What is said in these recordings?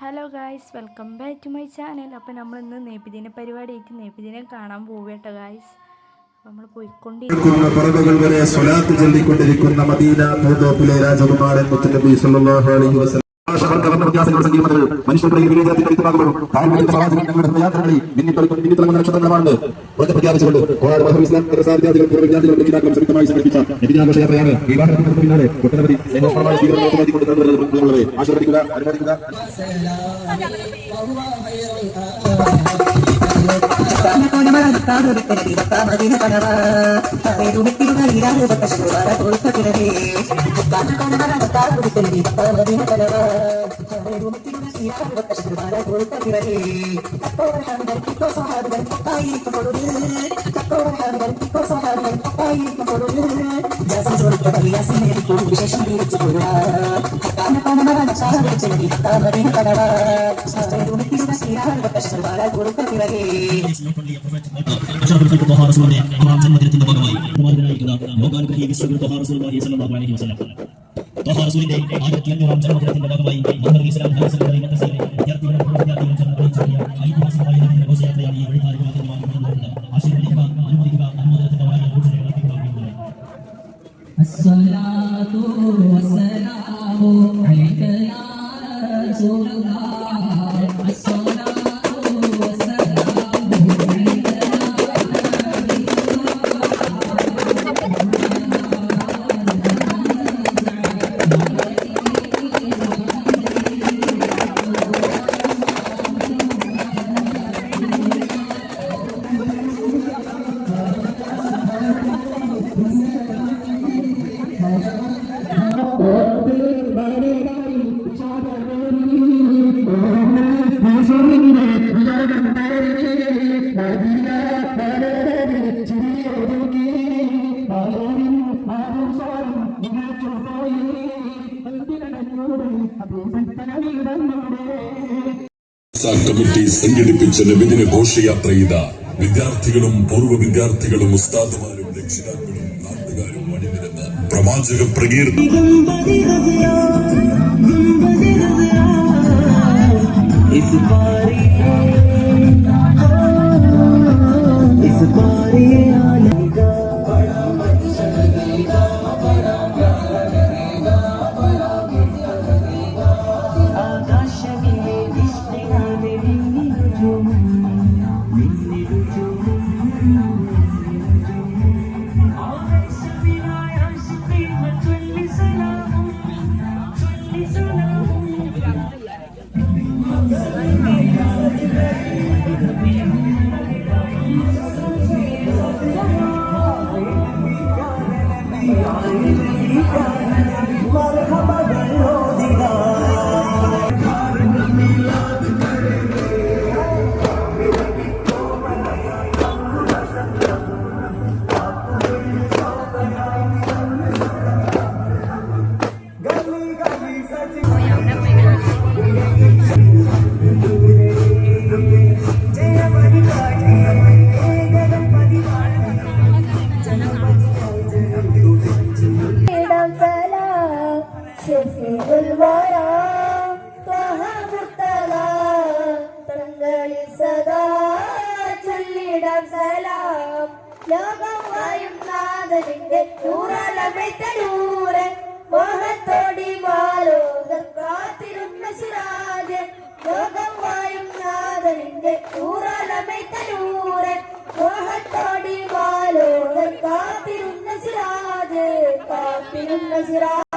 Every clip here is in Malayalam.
Hello guys welcome back to my channel അപ്പോൾ നമ്മൾ ഇന്ന് നേപ്പിദിന പരിപാടിയായിട്ട് നേപ്പിദിനെ കാണാൻ പോവുകട്ടോ ഗായ്സ് നമ്മൾ പോയിക്കൊണ്ടിരിക്കുന്ന. മദീന രാജകുമാരൻ മുത്തുനബി സല്ലല്ലാഹു അലൈഹി വസല്ലം. സങ്കീർണതകൾ മനുഷ്യരുടെ വിവേചനത്തിന്റെ വ്യക്തമാകുമ്പോഴും താഴ്മയുടെ സമാജം ഞങ്ങളുടെ യാത്രകളിൽ മിന്നിത്തിളങ്ങുന്ന നക്ഷത്രങ്ങളാണ് ഉറക്കെ പ്രഖ്യാപിച്ചുകൊണ്ട് കോളാട് ബഹർ ഇസ്ലാം മദ്രസാ വിദ്യാർത്ഥികൾ പൂർവ വിദ്യാർത്ഥികൾ രക്ഷിതാക്കളും സംയുക്തമായി സംഘടിപ്പിച്ച നബിദിനാഘോഷ യാത്രയാണ് ഈ വാഹനത്തിന് പിന്നാലെ. ഒട്ടനവധി സ്നേഹോഷ്മമായ സ്വീകരണം ഓട്ടമാറ്റിക്കൊണ്ട് കടന്നുവരുന്നത് ആശീർവദിക്കുക അനുമോദിക്കുക கனவா തിരിച്ചു അഷറഫുൽ ത്വഹാ റസൂലിന്റെ ആറാം ജന്മദിനത്തിന്റെ ഭാഗമായി ബഹുമാനനായിരിക്കുന്ന ലോകാനുഗ്രഹീയ വിശ്വഗുരു ത്വഹാ റസൂലുള്ളാഹി സ്വല്ലല്ലാഹു അലൈഹി വസല്ലം ത്വഹാ റസൂലിന്റെ ആയിരത്തി അഞ്ഞൂറാം ജന്മദിനത്തിന്റെ ഭാഗമായി മുഹമ്മദ് ഇസ്ലാം ഹൈസ്ലാം മദ്രസയിലെ വിദ്യാർത്ഥികളും വിദ്യാർത്ഥികളും ചേർന്ന് ആരംഭിച്ച ഐതിഹാസികമായ ഇതിന്റെ ഘോഷയാത്രയാണ് ഈ വഴിതാരിക മാധ്യമമായി മുന്നോട്ടുള്ളത് ആശീർവദിക്കുക അനുവദിക്കുക അനുമോദനത്തിന്റെ വായ ഘോഷയാത്ര അസ്സലാത്തു കമ്മിറ്റി സംഘടിപ്പിച്ച നബിദിന ഘോഷയാത്ര ചെയ്ത വിദ്യാർത്ഥികളും പൂർവ വിദ്യാർത്ഥികളും ഉസ്താദുമാരും രക്ഷിതാക്കളും നാട്ടുകാരും അണിനിരന്ന പ്രവാചക പ്രകീർത്തി ഇസ് പാരിയേ നൂറലമിത്തൂരെ മോഹത്തോടി വാലോകർ കാത്തിരുന്ന സിറാജ് ലോകം വായും നാഥനിന്റെ നൂറലമിത്തൂരെ മോഹത്തോടി വാലോകർ കാത്തിരുന്ന സിറാജ് കാത്തിരുന്ന സിറാജ്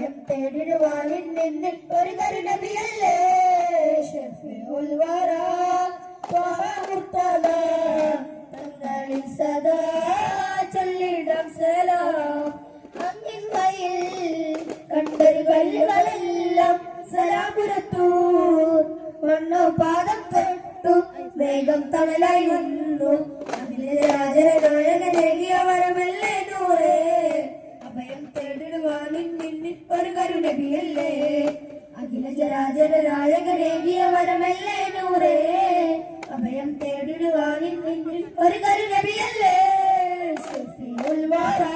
അഭയം തേടിടുവാനും നിന്നിൽ ഒരു കരുണബിയല്ലേ തങ്ങളിൽ സദാ ചൊല്ലിടം സലാം. അങ്ങിൻ വയിൽ കണ്ടൊരു കല്ലുകളെല്ലാം സലാപുരത്തു. മണ്ണോ പാദം തൊട്ടു വേഗം തണലായി വന്നു അതിലെ രാജനായകനേകിയ വരമല്ലേ? ഒരു കരുണബിയല്ലേ അഖില ചരാചര നായകനേകിയ വരമല്ലേ നൂറേ? അഭയം തേടിടുവാനിൻ നിന്നിൽ ഒരു കരുണബിയല്ലേ ഷഫീഉൽ വറാ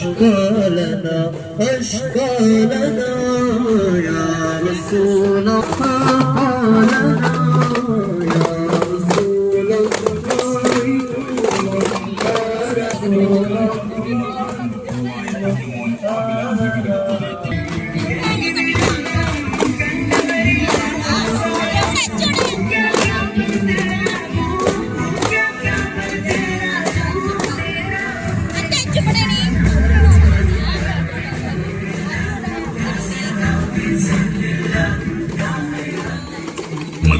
أشكالنا أشكالنا يا رسول الله.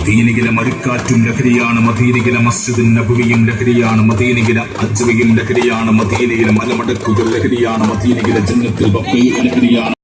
മദീനയിലെ മരിക്കാറ്റും ലഹരിയാണ് മദീനയിലെ മസ്ജിദും നബുവിയും ലഹരിയാണ് മദീനയിലെ അജ്വയും ലഹരിയാണ് മദീനയിലെ മലമടക്കുകൾ ലഹരിയാണ് മദീനയിലെ ജന്നത്തിൽ ബക്കയും ലഹരിയാണ്